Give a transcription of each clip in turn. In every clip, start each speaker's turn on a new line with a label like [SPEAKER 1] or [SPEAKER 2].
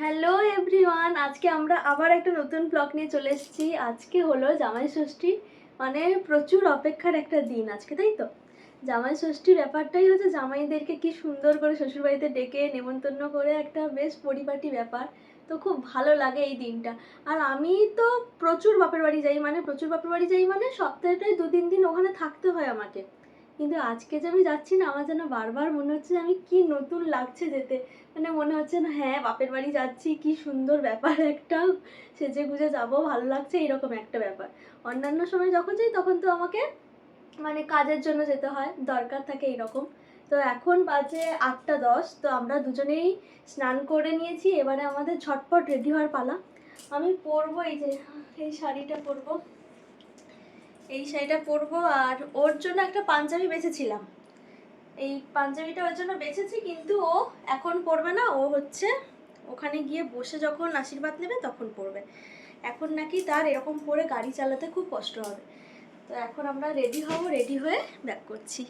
[SPEAKER 1] Hello everyone আজকে আমরা আবার একটা নতুন ব্লগ নিয়ে চলে এসেছি। আজকে হলো জামাই ষষ্ঠী মানে প্রচুর অপেক্ষার একটা দিন আজকে, তাই তো? জামাই ষষ্ঠীর ব্যাপারটাই হচ্ছে জামাইদেরকে কি সুন্দর করে শ্বশুরবাড়িতে ডেকে নেমন্তন্ন করে একটা বেশ পরিপাটি ব্যাপার। তো খুব ভালো লাগে এই দিনটা। আর আমি তো প্রচুর বাপের বাড়ি যাই মানে প্রচুর বাপের বাড়ি যাই মানে সপ্তাহটাই দু তিন দিন ওখানে থাকতে হয় আমাকে। কিন্তু আজকে যে আমি যাচ্ছি না, আমার যেন বারবার মনে হচ্ছে আমি কি নতুন লাগছে যেতে। মানে মনে হচ্ছে না হ্যাঁ বাপের বাড়ি যাচ্ছি, কি সুন্দর ব্যাপার একটা। সেজে গুজে যাব, ভালো লাগছে, এরকম একটা ব্যাপার। অন্যান্য সময় যখন যাই, তখন তো আমাকে মানে কাজের জন্য যেতে হয়, দরকার থাকে এইরকম তো এখন বাজে আটটা দশ, তো আমরা দুজনেই স্নান করে নিয়েছি, এবারে আমাদের ঝটপট রেডি হওয়ার পালা। আমি পরবো এই যে, এই শাড়িটা পরবো। এই শাড়িটা পরবো আর ওর জন্য একটা পাঞ্জাবি বেছেছিলাম এই পাঞ্জাবিটা ওর জন্য বেছেছি কিন্তু ও এখন পরবে না, ও হচ্ছে ওখানে গিয়ে বসে যখন আশীর্বাদ নেবে তখন পরবে। এখন নাকি তার এরকম পরে গাড়ি চালাতে খুব কষ্ট হবে। তো এখন আমরা রেডি হব রেডি হয়ে ব্যাক করছি।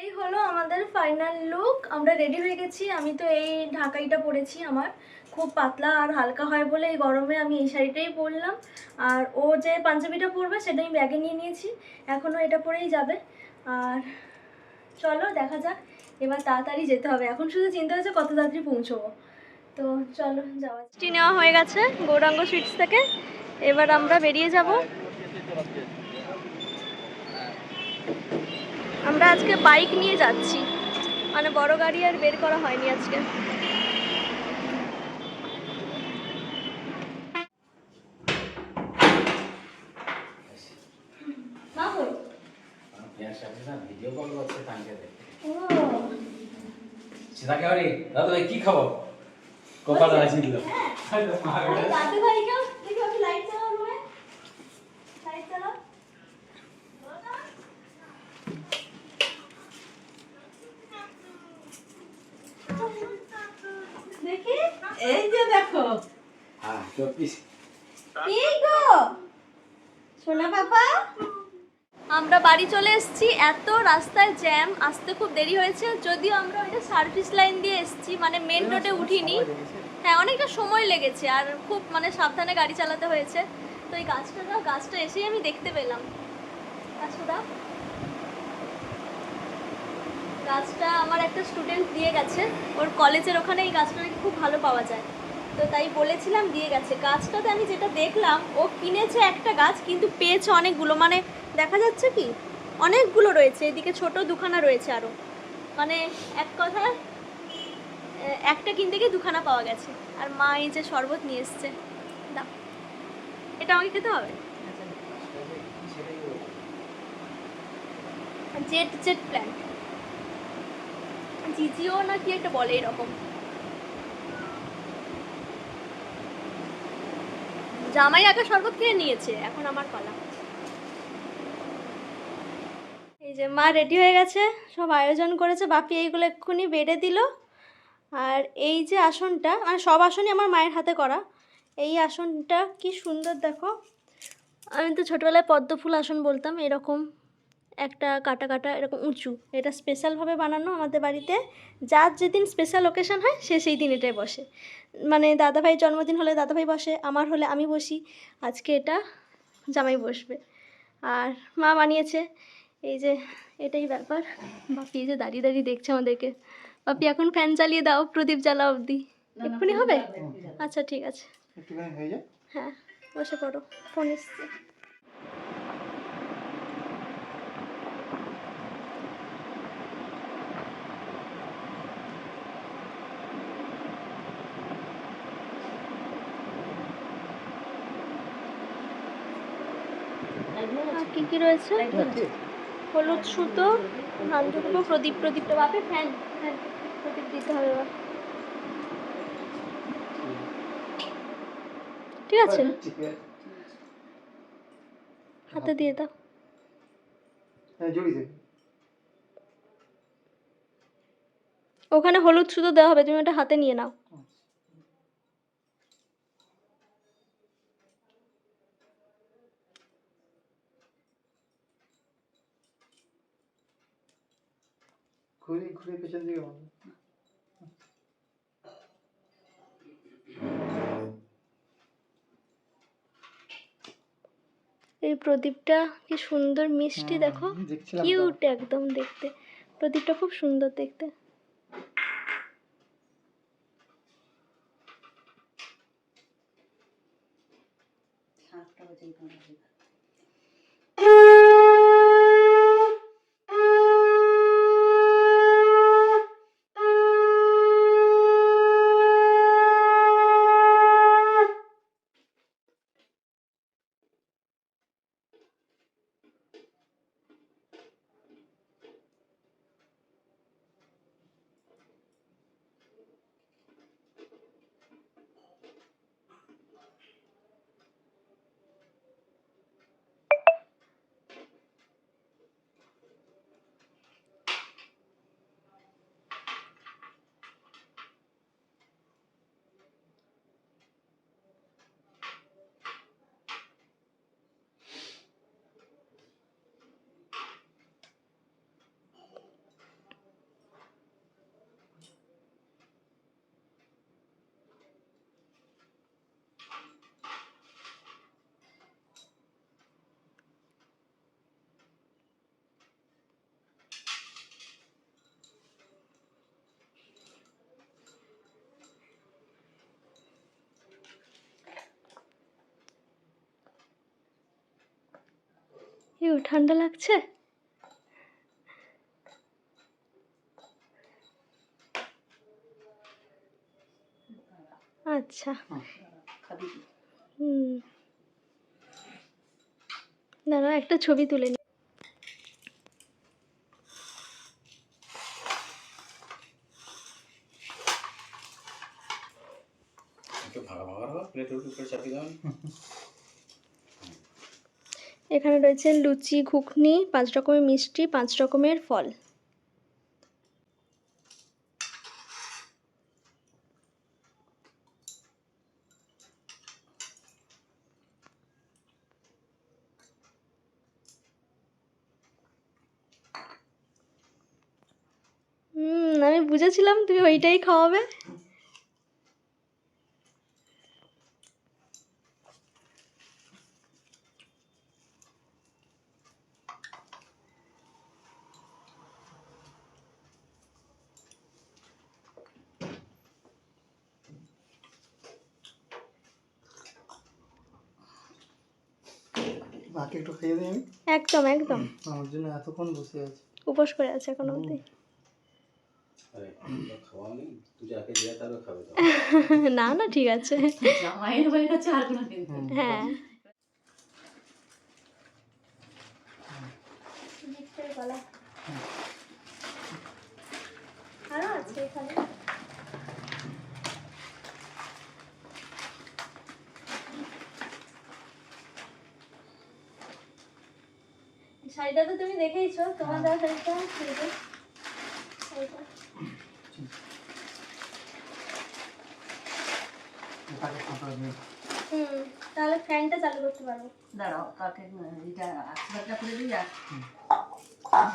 [SPEAKER 1] এই হলো আমাদের ফাইনাল লুক আমরা রেডি হয়ে গেছি। আমি তো এই ঢাকাইটা পরেছি আমার। খুব পাতলা আর হালকা হয় বলে এই গরমে আমি এই শাড়িটাই পরলাম। আর ও যে পাঞ্জাবিটা পরবে সেটা আমি ব্যাগে নিয়ে নিয়েছি। এখনও এটা পরেই যাবে। আর চলো দেখা যাক। এবার তাড়াতাড়ি যেতে হবে। এখন শুধু চিন্তা হচ্ছে কত তাড়াতাড়ি পৌঁছবো। তো চলো যাওয়া নেওয়া হয়ে গেছে গৌরাঙ্গ সুইটস থেকে। এবার আমরা বেরিয়ে যাব। আমরা আজকে বাইক নিয়ে যাচ্ছি। মানে বড় গাড়ি আর বের করা হয়নি আজকে।
[SPEAKER 2] ভাই কি খাব কপালে আসি দিল
[SPEAKER 1] আরে দাদু ভাই কেউ দেখি আমি লাইট চালাও রুমে লাইট চালাও দেখি
[SPEAKER 3] এই যে দেখো
[SPEAKER 2] হ্যাঁ চব্বিশ
[SPEAKER 1] কি গো সোনা পাপা আমরা বাড়ি চলে এসেছি এত রাস্তায় জ্যাম আসতে খুব দেরি হয়েছে। যদিও আমরা ওইটা সার্ভিস লাইন দিয়ে এসেছি মানে মেন রোডে উঠিনি। হ্যাঁ অনেকটা সময় লেগেছে আর খুব মানে সাবধানে গাড়ি চালাতে হয়েছে। তো এই গাছটা দাও, গাছটা এসেই আমি দেখতে পেলাম। গাছটা দাও। গাছটা আমার একটা স্টুডেন্ট দিয়ে গেছে। ওর কলেজের ওখানে এই গাছটা নাকি খুব ভালো পাওয়া যায়। তো তাই বলেছিলাম দিয়ে গেছে। গাছটাতে আমি যেটা দেখলাম, ও কিনেছে একটা গাছ, কিন্তু পেয়েছে অনেকগুলো। মানে দেখা যাচ্ছে কি অনেকগুলো রয়েছে এদিকে ছোট দুখানা রয়েছে আরও মানে এক আহ, একটা কিনতে গিয়ে দুখানা পাওয়া গেছে। আর মা এই যে শরবত নিয়ে এসছে। দাও। এটা আমাকে খেতে হবে? Jet jet plan. জিজিও না কি একটা বলে এরকম। জামাই আগে শরবত খেয়ে নিয়েছে এখন আমার পালা। এই যে মা রেডি হয়ে গেছে, সব আয়োজন করেছে, বাপি এইগুলো এক্ষুনি বেড়ে দিল। আর এই যে আসনটা মানে সব আসনই আমার মায়ের হাতে করা। এই আসনটা কি সুন্দর দেখো। আমি তো ছোটোবেলায় পদ্ম ফুল আসন বলতাম, এরকম একটা কাটা কাটা, এরকম উঁচু। এটা স্পেশালভাবে বানানো আমাদের বাড়িতে। যার যেদিন স্পেশাল ওকেশন হয়, সে সেই দিন এটাই বসে। মানে দাদাভাই জন্মদিন হলে দাদাভাই বসে, আমার হলে আমি বসি। আজকে এটা জামাই বসবে। আর মা বানিয়েছে। এই যে এটাই ব্যাপার। বাপি এই যে দাঁড়িয়ে দাঁড়িয়ে দেখছে আমাদেরকে। বাপি এখন ফ্যান চালিয়ে দাও প্রদীপ জ্বালা অবধি। এক্ষুনি হবে? আচ্ছা ঠিক আছে।
[SPEAKER 4] হয়ে
[SPEAKER 1] হ্যাঁ বসে পড়ো ফোন এসছে। আর কি কি রয়েছে? হলুদ সুতো ঢুকবো প্রদীপ প্রদীপটা বাপে ফ্যান ফ্যান প্রদীপ দিতে হবে ঠিক আছে? হাতে দিয়ে দাও।
[SPEAKER 4] হ্যাঁ
[SPEAKER 1] ওখানে হলুদ সুতো দেওয়া হবে তুমি ওটা হাতে নিয়ে নাও।
[SPEAKER 4] ঘুরে ঘুরে পেছন দিকে বন্ধ
[SPEAKER 1] এই প্রদীপটা কি সুন্দর মিষ্টি
[SPEAKER 4] হ্যাঁ, দেখো।
[SPEAKER 1] কিউট একদম দেখতে। প্রদীপটা খুব সুন্দর দেখতে। ইউ ঠান্ডা লাগছে? আচ্ছা। হুম। দাঁড়া একটা ছবি তুলে নি।
[SPEAKER 2] ভাগা ভাগা রাখো প্লেটের উপরে চাপিয়ে দাও।
[SPEAKER 1] এখানে রয়েছে লুচি, ঘুগনি, পাঁচ রকমের মিষ্টি, পাঁচ রকমের ফল। হুম, আমি বুঝেছিলাম তুমি ওইটাই খাওয়াবে।
[SPEAKER 4] একটু দিই আমি
[SPEAKER 1] একদম। একদম
[SPEAKER 4] আমার জন্য এতক্ষণ বসে আছে।
[SPEAKER 1] উপোস করে আছে এখন অবধি।
[SPEAKER 2] আরে খাওয়া নেই তুই যাকে দেয়া তারও খাবে তো।
[SPEAKER 1] না না ঠিক আছে।
[SPEAKER 3] হয়ে।
[SPEAKER 1] হ্যাঁ আরও আছে এখানে। শাড়িটা তো তুমি দেখেইছো তোমার দেওয়া শাড়িটা। হুম তাহলে ফ্যানটা চালু করতে পারব।
[SPEAKER 3] দাঁড়াও কাকে এটা আশীর্বাদটা করে দিই আর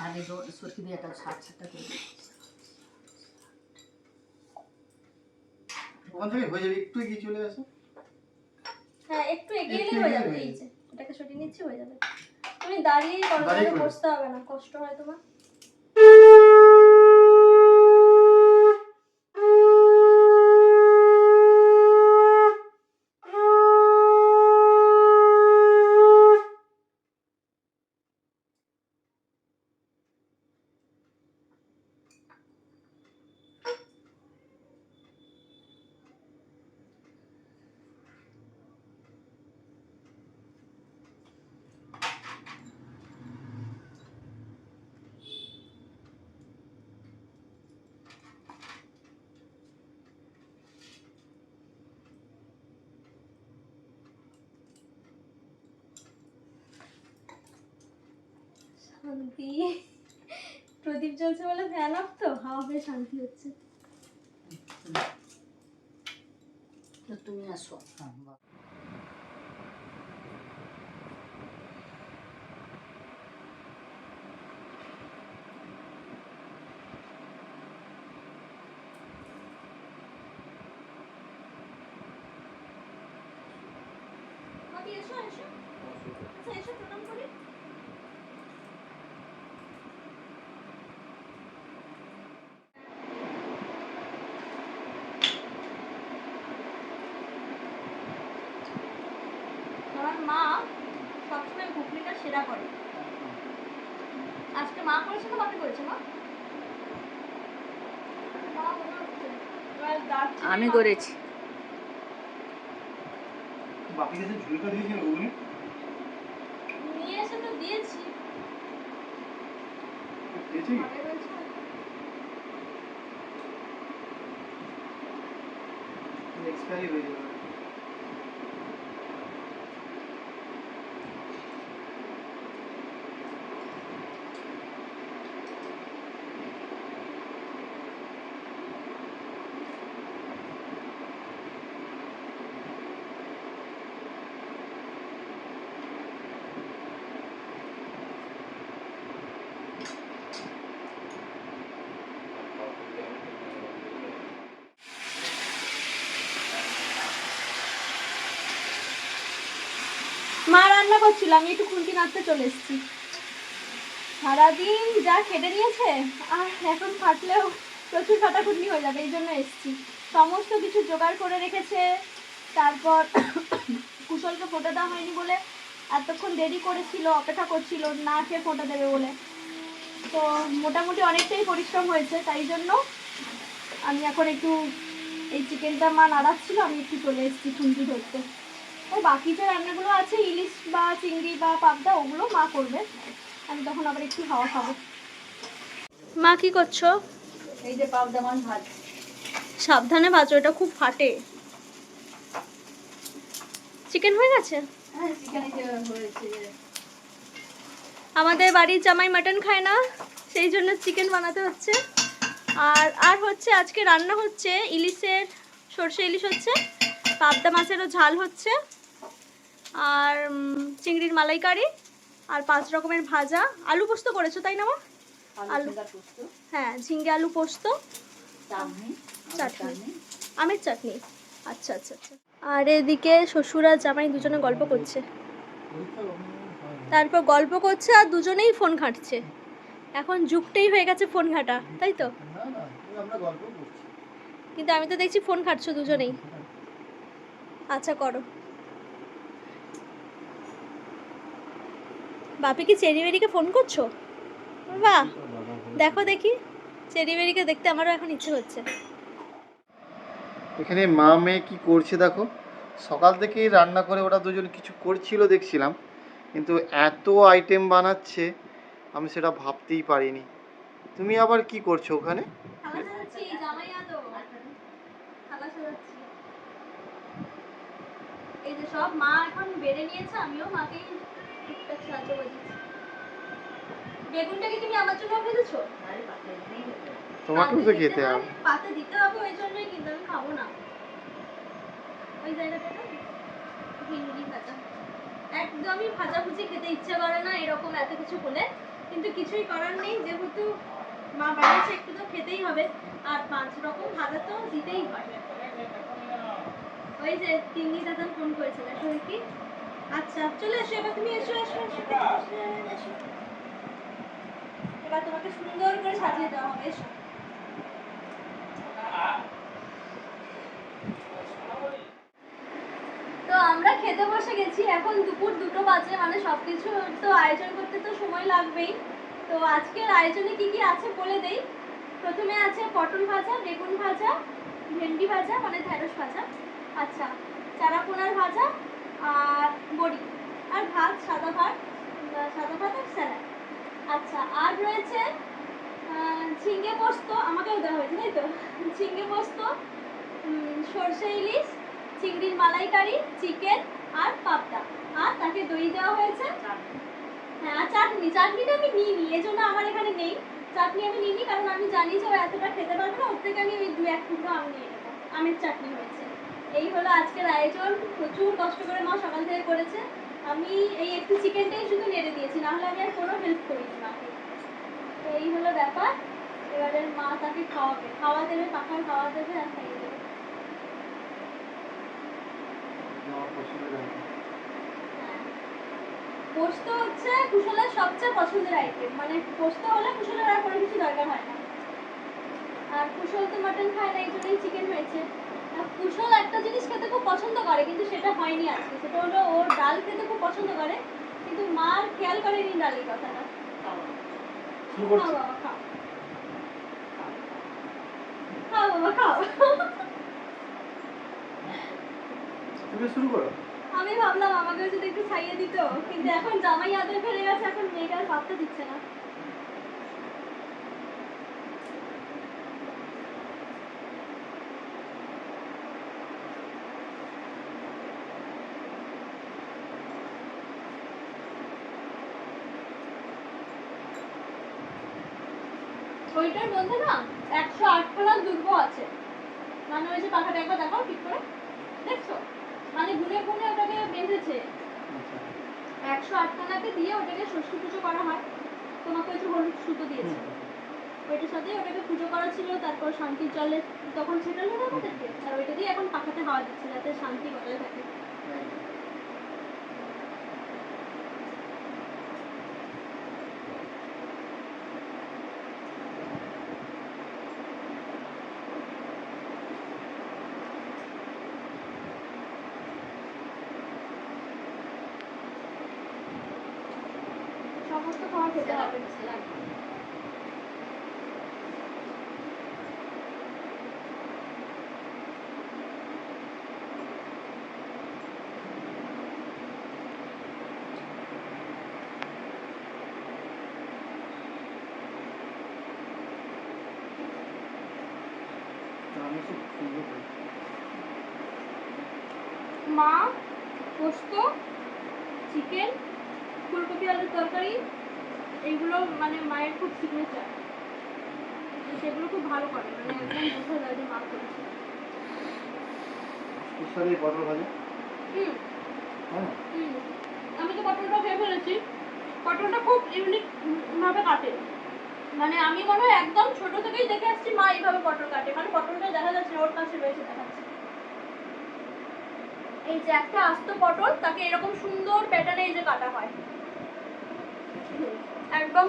[SPEAKER 3] আগে সরকি দিয়ে একটা ছাট ছাটটা করে দিই।
[SPEAKER 4] ওখান থেকে হয়ে যাবে একটু এগিয়ে চলে আসে।
[SPEAKER 1] হ্যাঁ একটু এগিয়ে হয়ে যাবে
[SPEAKER 4] হয়ে
[SPEAKER 1] এটাকে সরিয়ে নিচ্ছি হয়ে যাবে। তুমি দাঁড়িয়েই করো
[SPEAKER 4] দাঁড়িয়ে।
[SPEAKER 1] বসতে হবে না কষ্ট হয় তোমার শান্তি। প্রদীপ জ্বলছে বলে ফ্যান অফ তো? হাওয়া পেয়ে শান্তি হচ্ছে।
[SPEAKER 3] তুমি আসো
[SPEAKER 4] হ্যাঁ, বাহ।
[SPEAKER 1] মামি এসো এসো আচ্ছা এসো প্রণাম করি আমার মা সবসময় ঘুগনিটা সেরা করে। আজকে মা করেছে না বাপি করেছে মা?
[SPEAKER 3] আমি করেছি।
[SPEAKER 4] ঝুড়িটা দিয়েছিল
[SPEAKER 1] নিয়ে এসে তো দিয়েছি।
[SPEAKER 4] দিয়েছি?
[SPEAKER 1] ঘরে
[SPEAKER 4] এক্সপায়ারি হয়ে যাবে।
[SPEAKER 1] মা রান্না করছিল, আমি একটু খুন্তি নাড়তে চলে এসেছি। সারাদিন যা খেটে নিয়েছে আর এখন ফাটলেও প্রচুর খাটাখুটনি হয়ে যাবে, এই জন্য এসেছি। সমস্ত কিছু জোগাড় করে রেখেছে, তারপর কুশলকে ফোঁটা দেওয়া হয়নি বলে এতক্ষণ দেরি করেছিল, অপেক্ষা করছিল, না খেয়ে ফোঁটা দেবে বলে। তো মোটামুটি অনেকটাই পরিশ্রম হয়েছে, তাই জন্য আমি এখন একটু এই চিকেনটা মা নাড়াচ্ছিল, আমি একটু চলে এসেছি খুন্তি ধরতে। ও বাকি যে রান্নাগুলো আছে ইলিশ বা চিংড়ি বা পাবদা ওগুলো মা করবে। আমি তখন আবার একটু হাওয়া খাব। মা কি করছ?
[SPEAKER 3] এই যে পাবদা মাছ ভাজ
[SPEAKER 1] সাবধানে ভাজো এটা খুব ফাটে। চিকেন হয়ে গেছে?
[SPEAKER 3] হ্যাঁ
[SPEAKER 1] আমাদের বাড়ির জামাই মাটন খায় না সেই জন্য চিকেন বানাতে হচ্ছে। আর আর হচ্ছে আজকে রান্না হচ্ছে ইলিশের সর্ষে ইলিশ হচ্ছে। পাবদা মাছেরও ঝাল হচ্ছে। আর চিংড়ির মালাইকারি আর পাঁচ রকমের ভাজা। আলু পোস্ত করেছ তাই না মা? আলু। হ্যাঁ ঝিঙ্গে আলু পোস্ত।
[SPEAKER 3] চাটনি। আমের
[SPEAKER 1] চাটনি। আচ্ছা আচ্ছা আচ্ছা। আর এদিকে শ্বশুর আর জামাই দুজনে গল্প করছে। তারপর গল্প করছে আর দুজনেই ফোন ঘাঁটছে। এখন যুগটাই হয়ে গেছে ফোন ঘাঁটা তাই তো?
[SPEAKER 4] না না ওই আমরা গল্প করছি।
[SPEAKER 1] কিন্তু আমি তো দেখছি ফোন ঘাঁটছো দুজনেই। আচ্ছা করো। বাপি কি চেরি বেরিকে ফোন করছ? বাহ দেখো দেখি। চেরি বেরিকে দেখতে আমারও এখন ইচ্ছে হচ্ছে।
[SPEAKER 4] এখানে মা মেয়ে কি করছে দেখো? সকাল থেকেই রান্না করে ওরা দুজন কিছু করছিল দেখছিলাম কিন্তু এত আইটেম বানাচ্ছে আমি সেটা ভাবতেই পারিনি। তুমি আবার কি করছ ওখানে?
[SPEAKER 1] জামাই আদো সাজাচ্ছি। এই যে সব মা এখন বেড়ে নিয়েছে আমিও মাকেই টুকটাক সাহায্য করেছি বেগুনটা কি তুমি আমার জন্য ভেজেছো।
[SPEAKER 4] তোমাকেও তো খেতে হবে
[SPEAKER 1] পাতে দিতে হবে ওই জন্যই কিন্তু আমি খাব না। ওই জায়গাটা না ভিন্ডি ভাজা একদমই ভাজাভুজি খেতে ইচ্ছে করে না এরকম এত কিছু হলে। কিন্তু কিছুই করার নেই যেহেতু মা বানিয়েছে একটু তো খেতেই হবে। আর পাঁচ রকম ভাজা তো দিতেই হয়। ওই যে তিনি দাদা ফোন করেছিল এসো দেখি। আচ্ছা চলে এসো এবার তুমি এসো এসো। এবার তোমাকে সুন্দর করে সাজিয়ে দেওয়া হবে, এসো। তো আমরা খেতে বসে গেছি, এখন দুপুর দুটো বাজে মানে সবকিছু তো আয়োজন করতে তো সময় লাগবেই। তো আজকের আয়োজনে কি কি আছে বলে দেই? প্রথমে আছে পটল ভাজা, বেগুন ভাজা, ভেন্ডি ভাজা মানে ঢেঁড়স ভাজা। আচ্ছা চারাপোনার ভাজা আর বড়ি। আর ভাত সাদা ভাত সাদা ভাত আর স্যালাড। আচ্ছা আর রয়েছে ঝিঙ্গে পোস্ত আমাকেও দেওয়া হয়েছে তাই তো? ঝিঙ্গে পোস্ত সর্ষে ইলিশ চিংড়ির মালাইকারি চিকেন আর পাবদা। আর তাকে দই দেওয়া হয়েছে। হ্যাঁ আর চাটনি চাটনিটা আমি নিই নিইনি এই জন্য আমার এখানে নেই। চাটনি আমি নিই নিইনি কারণ আমি জানি যে ও এতটা খেতে পারবে না ওর থেকে আমি ওই দু এক টুকরো আম নিয়ে নেব আমের চাটনি হয়েছে এই হলো আজকের আয়োজন। প্রচুর কষ্ট করে মা সকাল থেকে করেছে। আমি এই একটু চিকেনটাই শুধু নেড়ে দিয়েছি নাহলে আমি আর কোনো হেল্প করিনি মাকে। তো এই হলো ব্যাপার। এবারে মা তাকে খাওয়াবে। খাওয়া দেবে পাখার খাওয়া দেবে আর খাইয়ে দেবে। হ্যাঁ। পোস্ত হচ্ছে কুশলের সবচেয়ে পছন্দের আইটেম মানে পোস্ত হলে কুশলের আর কোনো কিছু দরকার হয় না। আর কুশল তো মাটন খায় না এই জন্যই চিকেন হয়েছে। কুশল একটা জিনিস খেতে খুব পছন্দ করে কিন্তু সেটা হয়নি আজকে। সেটা হলো ওর ডাল খেতে খুব পছন্দ করে কিন্তু মার খেয়াল করেনি ডালের কথাটা
[SPEAKER 4] শুরু
[SPEAKER 1] খাও বাবা খাও। খাও বাবা খাও।
[SPEAKER 4] তুমি শুরু করো।
[SPEAKER 1] আমি ভাবলাম আমাকে যদি একটু খাইয়ে দিত কিন্তু এখন জামাই আদর ফেলে গেছে এখন মেয়েকে আর ভাবতে দিচ্ছে না। ওইটার মধ্যে না একশো আট খানার দুর্গ আছে। মানে ওই যে পাখাটা একবার দেখাও ঠিক করে? দেখছ? মানে গুনে গুনে ওটাকে বেঁধেছে। একশো আটখানাকে দিয়ে ওটাকে ষষ্ঠী পুজো করা হয়। তোমাকে ওই যে হলুদ সুতো দিয়েছে। ওইটার সাথে ওটাকে পুজো করা ছিল তারপর শান্তির জলে তখন ছেটালো না আমাদেরকে? আর ওইটা দিয়ে এখন পাখাতে হাওয়া দিচ্ছে যাতে শান্তি বজায় থাকে সমস্ত খাবার খেতে হবে
[SPEAKER 4] আমি খুব সুন্দর করি।
[SPEAKER 1] মা পোস্ত চিকেন ফুলকপি আলুর তরকারি এইগুলো মানে মায়ের খুব সিগনেচার সেগুলো খুব ভালো করে মানে একদম বোঝা যায় যে মা করেছে।
[SPEAKER 4] এর এই পটল ভাজা?
[SPEAKER 1] হুম।
[SPEAKER 4] হ্যাঁ।
[SPEAKER 1] আমি তো পটলটা খেয়ে ফেলেছি। পটলটা খুব ইউনিক ভাবে কাটে। মানে আমি মনে হয় একদম ছোট থেকেই দেখে আসছি মা এইভাবে পটল কাটে। মানে পটলটা দেখা যাচ্ছে ওর কাছে রয়েছে দেখাচ্ছে এই যে একটা আস্ত পটল তাকে এরকম সুন্দর প্যাটার্নে এই যে কাটা হয়। একদম।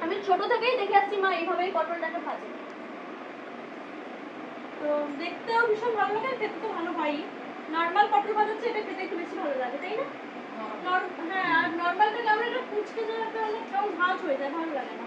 [SPEAKER 1] আমি ছোট থেকেই দেখে আসছি মা এইভাবেই পটলটাকে ভাজে। তো দেখতেও ভীষণ ভালো লাগে খেতে তো ভালো হয়ই নর্মাল পটল ভাজার চেয়ে এটা খেতে একটু বেশি ভালো লাগে তাই না? হ্যাঁ। আর নর্মালটা কেমন একটা কুচকে যাওয়ার কারণে কেমন ভাজ হয়ে যায় ভালো লাগে না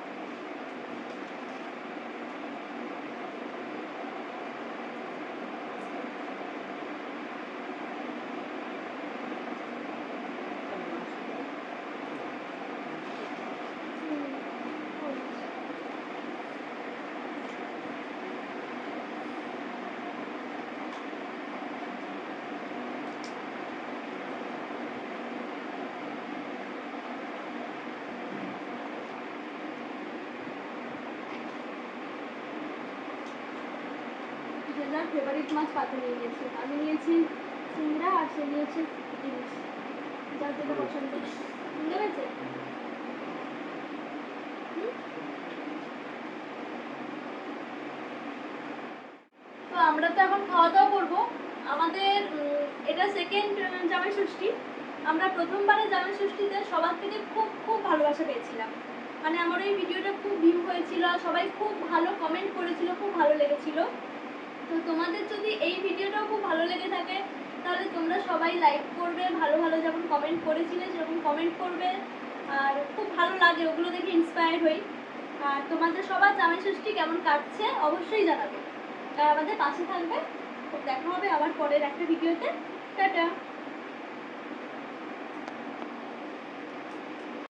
[SPEAKER 1] যে যার ফেভারিট মাছ পাতে নিয়ে নিয়েছে আমি নিয়েছি সিংড়া আর সে নিয়েছে ইলিশ। যার যেটা পছন্দ। বুঝতে পেরেছে তো আমরা তো এখন খাওয়া দাওয়া করব। আমাদের এটা সেকেন্ড জামাই ষষ্ঠী আমরা প্রথমবারে জামাই ষষ্ঠীতে সবার থেকে খুব খুব ভালোবাসা পেয়েছিলাম। মানে আমার এই ভিডিওটা খুব ভিউ হয়েছিল সবাই খুব ভালো কমেন্ট করেছিল খুব ভালো লেগেছিল। তো তোমাদের যদি এই ভিডিওটাও খুব ভালো লেগে থাকে, তাহলে তোমরা সবাই লাইক করবে, ভালো ভালো যেমন কমেন্ট করেছিলে সেরকম কমেন্ট করবে, আর খুব ভালো লাগে, ওগুলো দেখে ইন্সপায়ার হই। আর তোমাদের সবার জামাই ষষ্ঠী কেমন কাটছে, অবশ্যই জানাবে। আর আমাদের পাশে থাকবে। দেখা হবে আবার পরের একটা ভিডিওতে। টাটা!